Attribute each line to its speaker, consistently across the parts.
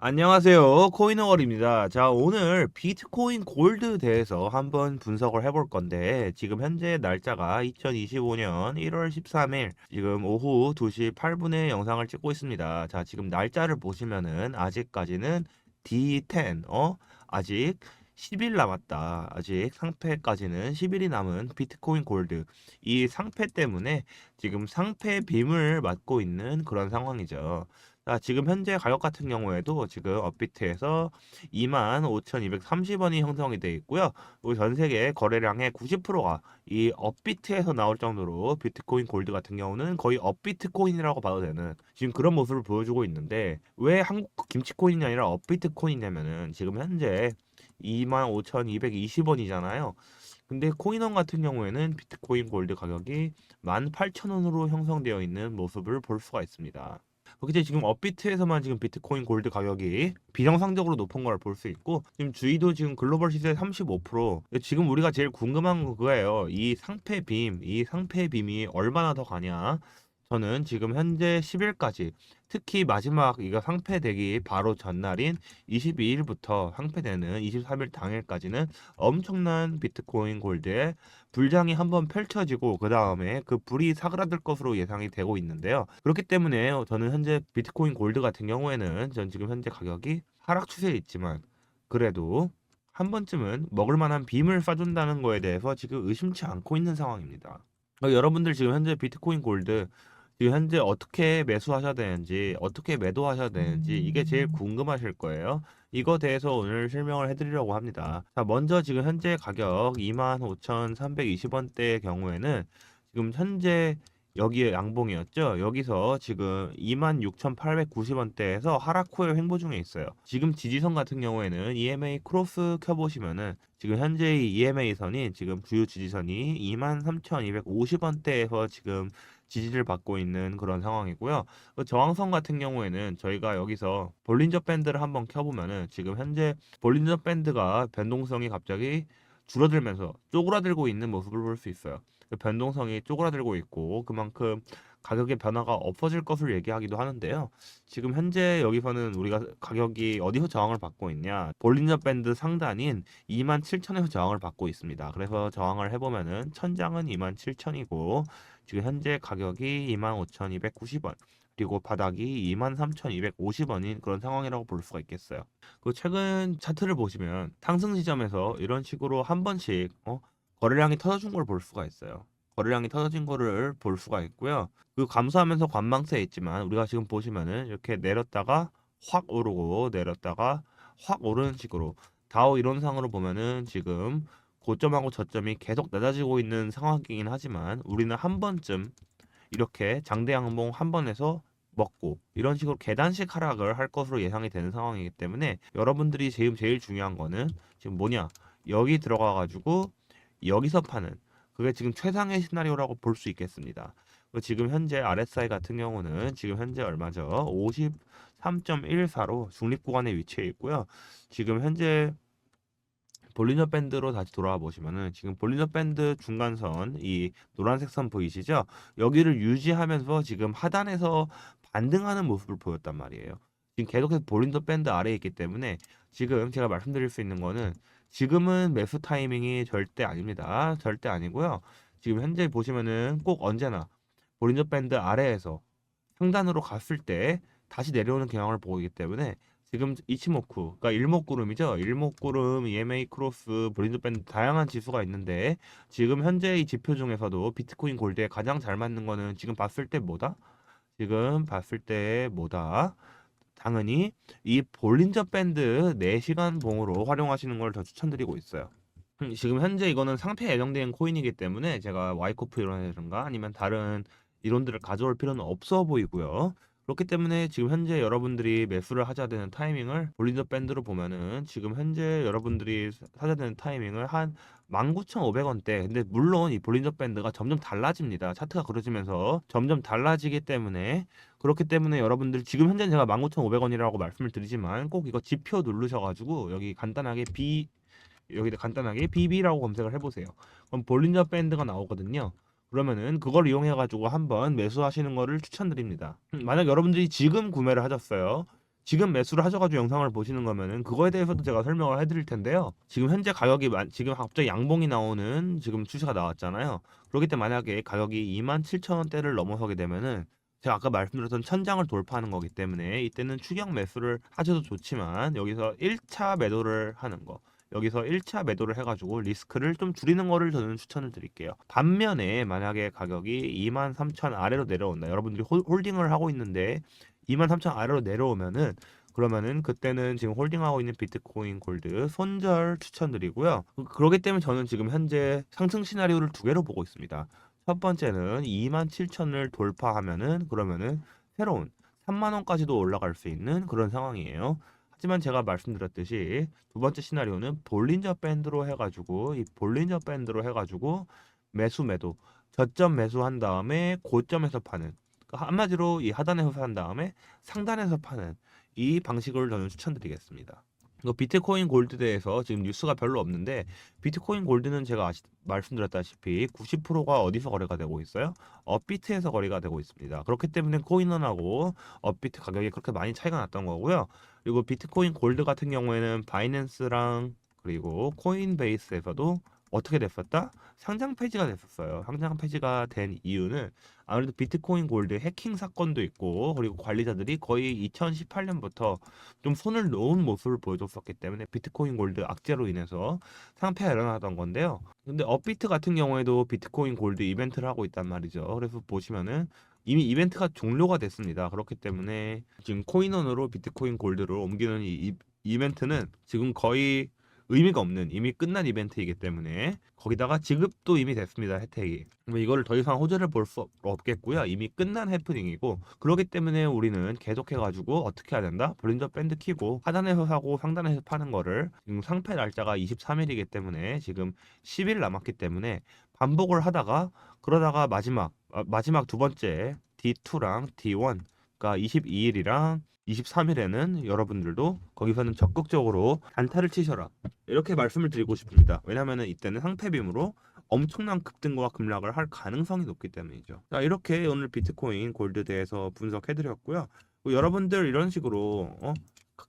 Speaker 1: 안녕하세요. 코인어월입니다. 자, 오늘 비트코인 골드 대해서 한번 분석을 해볼 건데, 지금 현재 날짜가 2025년 1월 13일, 지금 오후 2시 8분에 영상을 찍고 있습니다. 자, 지금 날짜를 보시면은 아직까지는 D10, 어? 아직 10일 남았다. 아직 상패까지는 10일이 남은 비트코인 골드. 이 상패 때문에 지금 상패 빔을 맞고 있는 그런 상황이죠. 자, 지금 현재 가격 같은 경우에도 지금 업비트에서 25,230원이 형성이 되어 있고요. 전 세계 거래량의 90%가 이 업비트에서 나올 정도로 비트코인 골드 같은 경우는 거의 업비트코인이라고 봐도 되는 지금 그런 모습을 보여주고 있는데 왜 한국 김치코인이 아니라 업비트코인이냐면은 지금 현재 25,220원이잖아요. 근데 코인원 같은 경우에는 비트코인 골드 가격이 18,000원으로 형성되어 있는 모습을 볼 수가 있습니다. 그렇게 지금 업비트에서만 지금 비트코인 골드 가격이 비정상적으로 높은 걸 볼 수 있고 지금 주의도 지금 글로벌 시세 35% 지금 우리가 제일 궁금한 거 그거예요. 이 상패 빔, 이 상패 빔이 얼마나 더 가냐? 저는 지금 현재 10일까지 특히 마지막 이거 상패되기 바로 전날인 22일부터 상패되는 23일 당일까지는 엄청난 비트코인 골드의 불장이 한번 펼쳐지고 그 다음에 그 불이 사그라들 것으로 예상이 되고 있는데요. 그렇기 때문에 저는 현재 비트코인 골드 같은 경우에는 전 지금 현재 가격이 하락 추세에 있지만 그래도 한 번쯤은 먹을 만한 빔을 쏴준다는 거에 대해서 지금 의심치 않고 있는 상황입니다. 어, 여러분들 지금 현재 비트코인 골드 현재 어떻게 매수하셔야 되는지, 어떻게 매도하셔야 되는지 이게 제일 궁금하실 거예요. 이거 대해서 오늘 설명을 해드리려고 합니다. 자, 먼저 지금 현재 가격 25,320원대의 경우에는 지금 현재 여기에 양봉이었죠. 여기서 지금 26,890원대에서 하락 후에 횡보 중에 있어요. 지금 지지선 같은 경우에는 EMA 크로스 켜보시면은 지금 현재의 EMA 선이 지금 주요 지지선이 23,250원대에서 지금 지지를 받고 있는 그런 상황이고요. 그 저항선 같은 경우에는 저희가 여기서 볼린저 밴드를 한번 켜보면은 지금 현재 볼린저 밴드가 변동성이 갑자기 줄어들면서 쪼그라들고 있는 모습을 볼 수 있어요. 그 변동성이 쪼그라들고 있고 그만큼 가격의 변화가 없어질 것을 얘기하기도 하는데요. 지금 현재 여기서는 우리가 가격이 어디서 저항을 받고 있냐? 볼린저 밴드 상단인 27,000에서 저항을 받고 있습니다. 그래서 저항을 해보면은 천장은 27,000이고 지금 현재 가격이 25,290원. 그리고 바닥이 23,250원인 그런 상황이라고 볼 수가 있겠어요. 그 최근 차트를 보시면 상승 지점에서 이런 식으로 한 번씩 어, 거래량이 터져준 걸 볼 수가 있어요. 거래량이 터진 거를 볼 수가 있고요. 그 감소하면서 관망세에 있지만 우리가 지금 보시면은 이렇게 내렸다가 확 오르고 내렸다가 확 오르는 식으로 다우 이론상으로 보면은 지금 고점하고 저점이 계속 낮아지고 있는 상황이긴 하지만 우리는 한 번쯤 이렇게 장대 양봉 한 번에서 먹고 이런 식으로 계단식 하락을 할 것으로 예상이 되는 상황이기 때문에 여러분들이 지금 제일 중요한 거는 지금 뭐냐 여기 들어가 가지고 여기서 파는 그게 지금 최상의 시나리오라고 볼 수 있겠습니다. 그리고 지금 현재 RSI 같은 경우는 지금 현재 얼마죠? 53.14로 중립 구간에 위치해 있고요. 지금 현재 볼리저 밴드로 다시 돌아와 보시면은 지금 볼리저 밴드 중간선 이 노란색 선 보이시죠? 여기를 유지하면서 지금 하단에서 반등하는 모습을 보였단 말이에요. 지금 계속해서 볼린저 밴드 아래에 있기 때문에 지금 제가 말씀드릴 수 있는 거는 지금은 매수 타이밍이 절대 아닙니다. 절대 아니고요. 지금 현재 보시면은 꼭 언제나 볼린저 밴드 아래에서 상단으로 갔을 때 다시 내려오는 경향을 보이기 때문에 지금 이치모쿠, 그러니까 일목구름이죠. 일목구름, EMA 크로스, 볼린저 밴드 다양한 지수가 있는데 지금 현재 이 지표 중에서도 비트코인 골드에 가장 잘 맞는 거는 지금 봤을 때 뭐다? 지금 봤을 때 뭐다? 당연히 이 볼린저 밴드 4시간 봉으로 활용하시는 걸 더 추천드리고 있어요. 음, 지금 현재 이거는 상패 예정된 코인이기 때문에 제가 와이코프 이론이라든가 아니면 다른 이론들을 가져올 필요는 없어 보이고요. 그렇기 때문에 지금 현재 여러분들이 매수를 하셔야 되는 타이밍을 볼린저 밴드로 보면은 지금 현재 여러분들이 사셔야 되는 타이밍을 한 19,500원대. 근데 물론 이 볼린저 밴드가 점점 달라집니다. 차트가 그려지면서 점점 달라지기 때문에 그렇기 때문에 여러분들 지금 현재 제가 19,500원이라고 말씀을 드리지만 꼭 이거 지표 누르셔가지고 여기 간단하게 B 여기다 간단하게 BB라고 검색을 해보세요. 그럼 볼린저 밴드가 나오거든요. 그러면은 그걸 이용해 가지고 한번 매수하시는 거를 추천드립니다. 음, 만약 여러분들이 지금 구매를 하셨어요. 지금 매수를 하셔가지고 영상을 보시는 거면은 그거에 대해서도 제가 설명을 해드릴 텐데요. 지금 현재 가격이 만- 지금 갑자기 양봉이 나오는 지금 추세가 나왔잖아요. 그렇기 때문에 만약에 가격이 27,000원대를 넘어서게 되면은 제가 아까 말씀드렸던 천장을 돌파하는 거기 때문에 이때는 추격 매수를 하셔도 좋지만 여기서 1차 매도를 하는 거 여기서 1차 매도를 해가지고 리스크를 좀 줄이는 거를 저는 추천을 드릴게요. 반면에 만약에 가격이 23,000 아래로 내려온다. 여러분들이 홀- 홀딩을 하고 있는데 23,000 아래로 내려오면은 그러면은 그때는 지금 홀딩하고 있는 비트코인 골드 손절 추천드리고요. 그- 그렇기 때문에 저는 지금 현재 상승 시나리오를 두 개로 보고 있습니다. 첫 번째는 27,000을 돌파하면은 그러면은 새로운 3만 원까지도 올라갈 수 있는 그런 상황이에요. 하지만 제가 말씀드렸듯이 두 번째 시나리오는 볼린저 밴드로 해가지고 이 볼린저 밴드로 해가지고 매수 매도 저점 매수한 다음에 고점에서 파는 그러니까 한마디로 이 하단에서 산 다음에 상단에서 파는 이 방식을 저는 추천드리겠습니다. 이거 비트코인 골드대에서 지금 뉴스가 별로 없는데 비트코인 골드는 제가 아시, 말씀드렸다시피 90%가 어디서 거래가 되고 있어요? 업비트에서 거래가 되고 있습니다. 그렇기 때문에 코인원하고 업비트 가격이 그렇게 많이 차이가 났던 거고요. 그리고 비트코인 골드 같은 경우에는 바이낸스랑 그리고 코인베이스에서도 어떻게 됐었다? 상장 폐지가 됐었어요. 상장 폐지가 된 이유는 아무래도 비트코인 골드 해킹 사건도 있고 그리고 관리자들이 거의 2018년부터 좀 손을 놓은 모습을 보여줬었기 때문에 비트코인 골드 악재로 인해서 상패가 일어나던 건데요. 근데 업비트 같은 경우에도 비트코인 골드 이벤트를 하고 있단 말이죠. 그래서 보시면은 이미 이벤트가 종료가 됐습니다. 그렇기 때문에 지금 코인원으로 비트코인 골드를 옮기는 이, 이 이벤트는 지금 거의 의미가 없는 이미 끝난 이벤트이기 때문에 거기다가 지급도 이미 됐습니다 혜택이. 그럼 이거를 더 이상 호재를 볼 수 없겠고요. 이미 끝난 해프닝이고 그렇기 때문에 우리는 계속해가지고 어떻게 해야 된다? 볼린저 밴드 키고 하단에서 사고 상단에서 파는 거를 지금 상패 날짜가 23일이기 때문에 지금 10일 남았기 때문에 반복을 하다가 그러다가 마지막 아, 마지막 두 번째 D2랑 D1 그러니까 22일이랑 23일에는 여러분들도 거기서는 적극적으로 단타를 치셔라 이렇게 말씀을 드리고 싶습니다. 왜냐하면 이때는 상패빔으로 엄청난 급등과 급락을 할 가능성이 높기 때문이죠. 자 이렇게 오늘 비트코인 골드 대해서 분석해드렸고요. 뭐 여러분들 이런 식으로 어?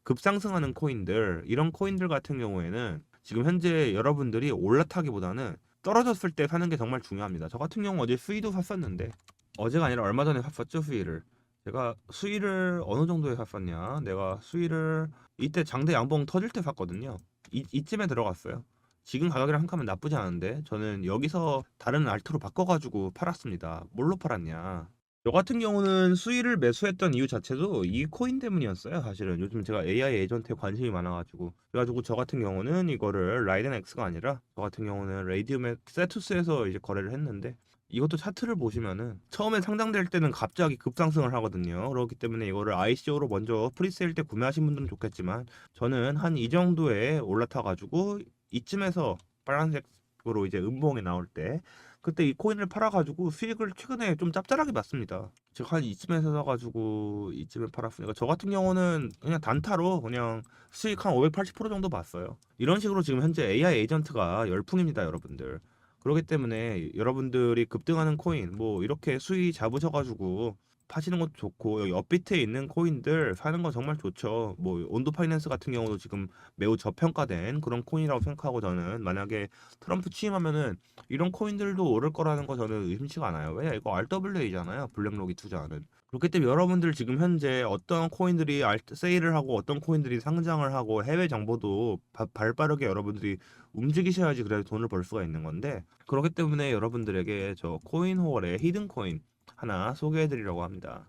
Speaker 1: 급상승하는 코인들 이런 코인들 같은 경우에는 지금 현재 여러분들이 올라타기보다는 떨어졌을 때 사는 게 정말 중요합니다. 저 같은 경우 어제 수위도 샀었는데 어제가 아니라 얼마 전에 샀었죠 수위를. 제가 수위를 어느 정도에 샀었냐? 내가 수위를 이때 장대 양봉 터질 때 샀거든요. 이, 이쯤에 들어갔어요. 지금 가격이랑 한가면 나쁘지 않은데 저는 여기서 다른 알트로 바꿔가지고 팔았습니다. 뭘로 팔았냐? 저 같은 경우는 수위를 매수했던 이유 자체도 이 코인 때문이었어요. 사실은 요즘 제가 AI 에이전트에 관심이 많아가지고 그래가지고 저 같은 경우는 이거를 라이덴 X가 아니라 저 같은 경우는 레이디움의 세투스에서 이제 거래를 했는데 이것도 차트를 보시면은 처음에 상장될 때는 갑자기 급상승을 하거든요. 그렇기 때문에 이거를 ICO로 먼저 프리세일 때 구매하신 분들은 좋겠지만 저는 한 이 정도에 올라타 가지고 이쯤에서 빨간색으로 이제 음봉이 나올 때 그때 이 코인을 팔아가지고 수익을 최근에 좀 짭짤하게 봤습니다. 제가 한 이쯤에서 사가지고 이쯤에 팔았으니까 저 같은 경우는 그냥 단타로 그냥 수익 한 580% 정도 봤어요. 이런 식으로 지금 현재 AI 에이전트가 열풍입니다, 여러분들. 그렇기 때문에 여러분들이 급등하는 코인 뭐 이렇게 수위 잡으셔가지고 파시는 것도 좋고 업비트에 있는 코인들 사는 건 정말 좋죠. 뭐 온도 파이낸스 같은 경우도 지금 매우 저평가된 그런 코인이라고 생각하고 저는 만약에 트럼프 취임하면은 이런 코인들도 오를 거라는 거 저는 의심치가 않아요. 왜냐 이거 RWA잖아요. 블랙록이 투자하는. 그렇기 때문에 여러분들 지금 현재 어떤 코인들이 알, 세일을 하고 어떤 코인들이 상장을 하고 해외 정보도 바, 발빠르게 여러분들이 움직이셔야지 그래야 돈을 벌 수가 있는 건데 그렇기 때문에 여러분들에게 저 코인 호월의 히든 코인 하나 소개해 드리려고 합니다.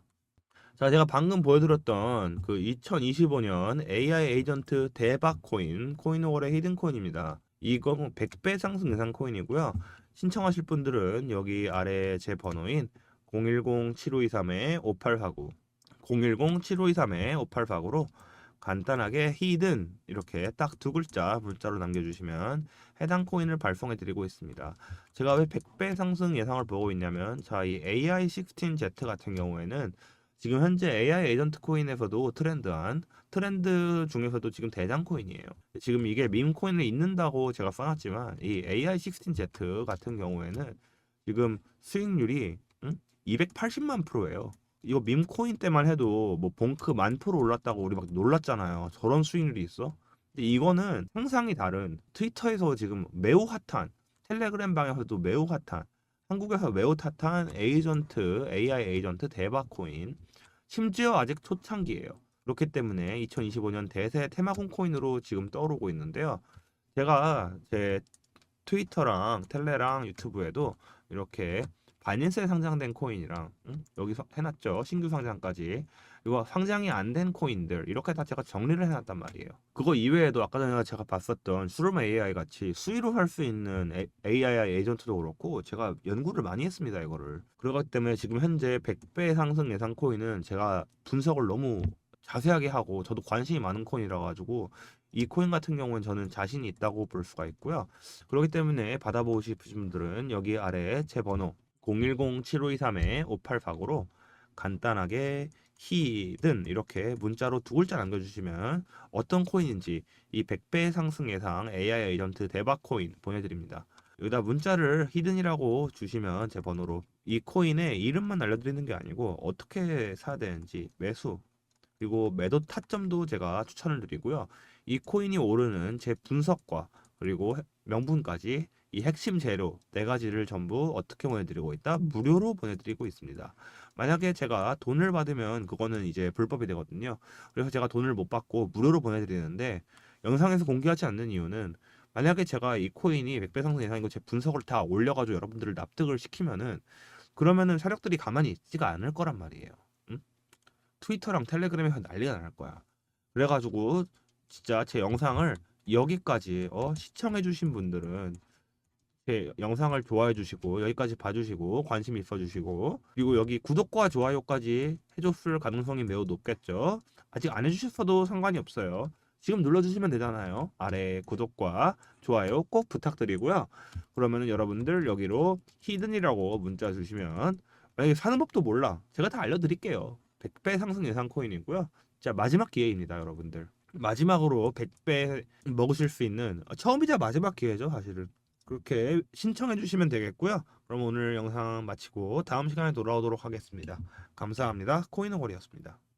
Speaker 1: 자, 제가 방금 보여드렸던 그 2025년 AI 에이전트 대박 코인, 코인호월의 히든 코인입니다. 이건 100배 상승 예상 코인이고요. 신청하실 분들은 여기 아래 제 번호인 010-7523-5849, 010-7523-5849로 간단하게 히든 이렇게 딱 두 글자 문자로 남겨주시면 해당 코인을 발송해 드리고 있습니다. 제가 왜 100배 상승 예상을 보고 있냐면 자, 이 AI16Z 같은 경우에는 지금 현재 AI 에이전트 코인에서도 트렌드한 트렌드 중에서도 지금 대장 코인이에요. 지금 이게 밈 코인을 잇는다고 제가 써놨지만 이 AI16Z 같은 경우에는 지금 수익률이 응? 280만 프로예요. 이거 밈 코인 때만 해도 뭐 봉크 만 프로 올랐다고 우리 막 놀랐잖아요. 저런 수익률이 있어? 근데 이거는 상상이 다른 트위터에서 지금 매우 핫한 텔레그램 방에서도 매우 핫한 한국에서 매우 핫한 에이전트 AI 에이전트 대박 코인 심지어 아직 초창기예요. 그렇기 때문에 2025년 대세 테마공 코인으로 지금 떠오르고 있는데요. 제가 제 트위터랑 텔레랑 유튜브에도 이렇게 바이낸스에 상장된 코인이랑 응? 여기서 해놨죠. 신규 상장까지. 이거 상장이 안 된 코인들 이렇게 다 제가 정리를 해놨단 말이에요. 그거 이외에도 아까 전에 제가 봤었던 수룸 AI 같이 수위로 할 수 있는 AI 에이전트도 그렇고 제가 연구를 많이 했습니다 이거를. 그렇기 때문에 지금 현재 100배 상승 예상 코인은 제가 분석을 너무 자세하게 하고 저도 관심이 많은 코인이라 가지고 이 코인 같은 경우는 저는 자신이 있다고 볼 수가 있고요. 그렇기 때문에 받아보고 싶으신 분들은 여기 아래 제 번호 010-7523-5849로 간단하게 히든 이렇게 문자로 두 글자 남겨주시면 어떤 코인인지 이 100배 상승 예상 AI 에이전트 대박 코인 보내드립니다. 여기다 문자를 히든이라고 주시면 제 번호로 이 코인의 이름만 알려드리는 게 아니고 어떻게 사야 되는지 매수 그리고 매도 타점도 제가 추천을 드리고요. 이 코인이 오르는 제 분석과 그리고 명분까지 이 핵심 재료 네 가지를 전부 어떻게 보내드리고 있다 무료로 보내드리고 있습니다. 만약에 제가 돈을 받으면 그거는 이제 불법이 되거든요. 그래서 제가 돈을 못 받고 무료로 보내드리는데 영상에서 공개하지 않는 이유는 만약에 제가 이 코인이 100배 상승 예상이고 제 분석을 다 올려가지고 여러분들을 납득을 시키면은 그러면은 세력들이 가만히 있지가 않을 거란 말이에요. 응? 트위터랑 텔레그램에서 난리가 날 거야. 그래가지고 진짜 제 영상을 여기까지 어, 시청해주신 분들은 제 영상을 좋아해 주시고 여기까지 봐주시고 관심 있어 주시고 그리고 여기 구독과 좋아요까지 해줬을 가능성이 매우 높겠죠. 아직 안 해주셨어도 상관이 없어요. 지금 눌러주시면 되잖아요. 아래 구독과 좋아요 꼭 부탁드리고요. 그러면은 여러분들 여기로 히든이라고 문자 주시면 만약에 사는 법도 몰라. 제가 다 알려드릴게요. 100배 상승 예상 코인이고요. 자 마지막 기회입니다, 여러분들. 마지막으로 100배 먹으실 수 있는 어, 처음이자 마지막 기회죠, 사실은. 그렇게 신청해 주시면 되겠고요. 그럼 오늘 영상 마치고 다음 시간에 돌아오도록 하겠습니다. 감사합니다. 코인어거리였습니다.